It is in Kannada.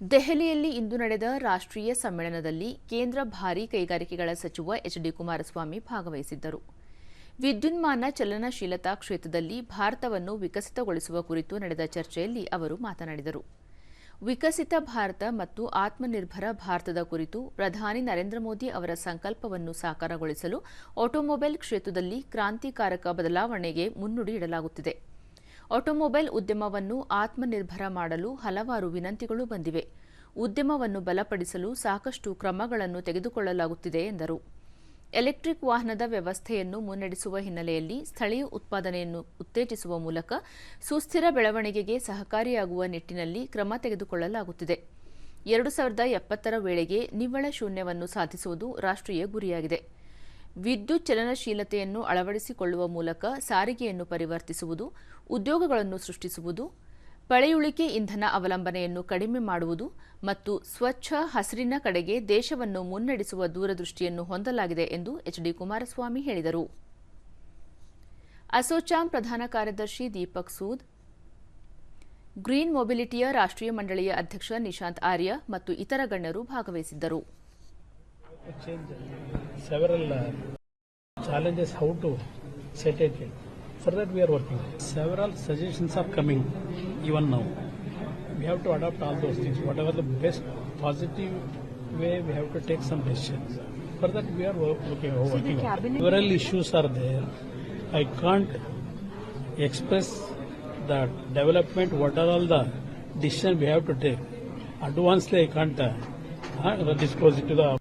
ದೆಹಲಿಯಲ್ಲಿ ಇಂದು ನಡೆದ ರಾಷ್ಟ್ರೀಯ ಸಮ್ಮೇಳನದಲ್ಲಿ ಕೇಂದ್ರ ಭಾರೀ ಕೈಗಾರಿಕೆಗಳ ಸಚಿವ ಎಚ್ ಡಿ ಕುಮಾರಸ್ವಾಮಿ ಭಾಗವಹಿಸಿದ್ದರು. ವಿದ್ಯುನ್ಮಾನ ಚಲನಶೀಲತಾ ಕ್ಷೇತ್ರದಲ್ಲಿ ಭಾರತವನ್ನು ವಿಕಸಿತಗೊಳಿಸುವ ಕುರಿತು ನಡೆದ ಚರ್ಚೆಯಲ್ಲಿ ಅವರು ಮಾತನಾಡಿದರು. ವಿಕಸಿತ ಭಾರತ ಮತ್ತು ಆತ್ಮನಿರ್ಭರ ಭಾರತದ ಕುರಿತು ಪ್ರಧಾನಿ ನರೇಂದ್ರ ಮೋದಿ ಅವರ ಸಂಕಲ್ಪವನ್ನು ಸಾಕಾರಗೊಳಿಸಲು ಆಟೋಮೊಬೈಲ್ ಕ್ಷೇತ್ರದಲ್ಲಿ ಕ್ರಾಂತಿಕಾರಕ ಬದಲಾವಣೆಗೆ ಮುನ್ನುಡಿ ಇಡಲಾಗುತ್ತಿದೆ. ಆಟೋಮೊಬೈಲ್ ಉದ್ಯಮವನ್ನು ಆತ್ಮನಿರ್ಭರ ಮಾಡಲು ಹಲವಾರು ವಿನಂತಿಗಳು ಬಂದಿವೆ. ಉದ್ಯಮವನ್ನು ಬಲಪಡಿಸಲು ಸಾಕಷ್ಟು ಕ್ರಮಗಳನ್ನು ತೆಗೆದುಕೊಳ್ಳಲಾಗುತ್ತಿದೆ ಎಂದರು. ಎಲೆಕ್ಟ್ರಿಕ್ ವಾಹನದ ವ್ಯವಸ್ಥೆಯನ್ನು ಮುನ್ನಡೆಸುವ ಹಿನ್ನೆಲೆಯಲ್ಲಿ ಸ್ಥಳೀಯ ಉತ್ಪಾದನೆಯನ್ನು ಉತ್ತೇಜಿಸುವ ಮೂಲಕ ಸುಸ್ಥಿರ ಬೆಳವಣಿಗೆಗೆ ಸಹಕಾರಿಯಾಗುವ ನಿಟ್ಟಿನಲ್ಲಿ ಕ್ರಮ ತೆಗೆದುಕೊಳ್ಳಲಾಗುತ್ತಿದೆ. ಎರಡು ಸಾವಿರದ ಎಪ್ಪತ್ತರ ವೇಳೆಗೆ ನಿವ್ವಳ ಶೂನ್ಯವನ್ನು ಸಾಧಿಸುವುದು ರಾಷ್ಟ್ರೀಯ ಗುರಿಯಾಗಿದೆ. ವಿದ್ಯುತ್ ಚಲನಶೀಲತೆಯನ್ನು ಅಳವಡಿಸಿಕೊಳ್ಳುವ ಮೂಲಕ ಸಾರಿಗೆಯನ್ನು ಪರಿವರ್ತಿಸುವುದು, ಉದ್ಯೋಗಗಳನ್ನು ಸೃಷ್ಟಿಸುವುದು, ಪಳೆಯುಳಿಕೆ ಇಂಧನ ಅವಲಂಬನೆಯನ್ನು ಕಡಿಮೆ ಮಾಡುವುದು ಮತ್ತು ಸ್ವಚ್ಛ ಹಸಿರಿನ ಕಡೆಗೆ ದೇಶವನ್ನು ಮುನ್ನಡೆಸುವ ದೂರದೃಷ್ಟಿಯನ್ನು ಹೊಂದಲಾಗಿದೆ ಎಂದು ಎಚ್ ಡಿ ಕುಮಾರಸ್ವಾಮಿ ಹೇಳಿದರು. ಅಸೋಚಾಮ್ ಪ್ರಧಾನ ಕಾರ್ಯದರ್ಶಿ ದೀಪಕ್ ಸೂದ್, ಗ್ರೀನ್ ಮೊಬಿಲಿಟಿಯ ರಾಷ್ಟ್ರೀಯ ಮಂಡಳಿಯ ಅಧ್ಯಕ್ಷ ನಿಶಾಂತ್ ಆರ್ಯ ಮತ್ತು ಇತರ ಗಣ್ಯರು ಭಾಗವಹಿಸಿದ್ದರು. Several uh, challenges how to set it. For that we are working. Several suggestions are coming even now. We have to adopt all those things. Whatever the best positive way, we have to take some decisions. For that we are wo- looking working. on. Several issues are there. I can't express the development. What are all the decisions we have to take? Advancedly, I can't uh, uh, disclose it to the